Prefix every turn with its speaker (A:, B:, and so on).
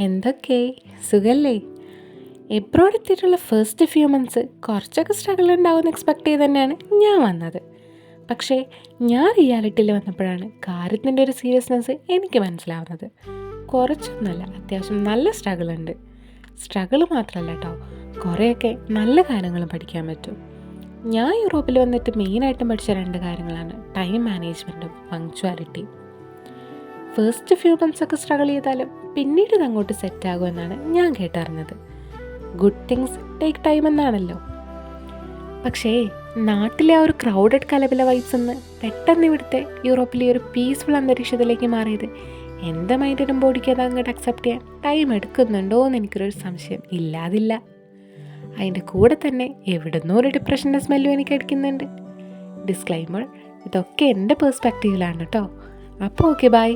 A: എന്തൊക്കെ? സുഖല്ലേ? എബ്രോഡ് എത്തിയിട്ടുള്ള ഫസ്റ്റ് ഫ്യൂ മന്ത്സ് കുറച്ചൊക്കെ സ്ട്രഗിൾ ഉണ്ടാവുമെന്ന് എക്സ്പെക്ട് ചെയ്ത് തന്നെയാണ് ഞാൻ വന്നത്. പക്ഷേ ഞാൻ റിയാലിറ്റിയിൽ വന്നപ്പോഴാണ് കാര്യത്തിന്റെ ഒരു സീരിയസ്നെസ് എനിക്ക് മനസ്സിലാവുന്നത്. കുറച്ചൊന്നുമല്ല അത്യാവശ്യം നല്ല സ്ട്രഗിൾ ഉണ്ട്. സ്ട്രഗിൾ മാത്രമല്ല കേട്ടോ കുറേയൊക്കെ നല്ല കാര്യങ്ങളും പഠിക്കാൻ പറ്റും. ഞാൻ യൂറോപ്പിൽ വന്നിട്ട് മെയിനായിട്ടും പഠിച്ച രണ്ട് കാര്യങ്ങളാണ് ടൈം മാനേജ്മെന്റും പങ്ക്ച്വാലിറ്റി ഫസ്റ്റ് ഫ്യൂ മന്ത്സ് ഒക്കെ സ്ട്രഗിൾ ചെയ്താലും പിന്നീട് ഇത് അങ്ങോട്ട് സെറ്റ് ആകുമെന്നാണ് ഞാൻ കേട്ടറിഞ്ഞത്. ഗുഡ് തിങ്സ് ടേക്ക് ടൈം എന്നാണല്ലോ. പക്ഷേ നാട്ടിലെ ആ ഒരു ക്രൗഡഡ് കലപില വൈബ്സ് എന്ന് പെട്ടെന്ന് ഇവിടുത്തെ യൂറോപ്പിലെ ഒരു പീസ്ഫുൾ അന്തരീക്ഷത്തിലേക്ക് മാറിയത് എന്റെ മൈൻഡിനും ബോഡിക്ക് അത് അങ്ങോട്ട് അക്സെപ്റ്റ് ചെയ്യാൻ ടൈം എടുക്കുന്നുണ്ടോ എന്ന് എനിക്കൊരു സംശയം ഇല്ലാതില്ല. അതിന്റെ കൂടെ തന്നെ എവിടുന്നോ ഒരു ഡിപ്രഷന്റെ സ്മെല്ലും എനിക്ക് അടിക്കുന്നുണ്ട്. ഡിസ്ക്ലൈമർ ഇതൊക്കെ എന്റെ പേഴ്സ്പെക്റ്റീവിലാണ് കേട്ടോ അപ്പോൾ ഓക്കെ ബൈ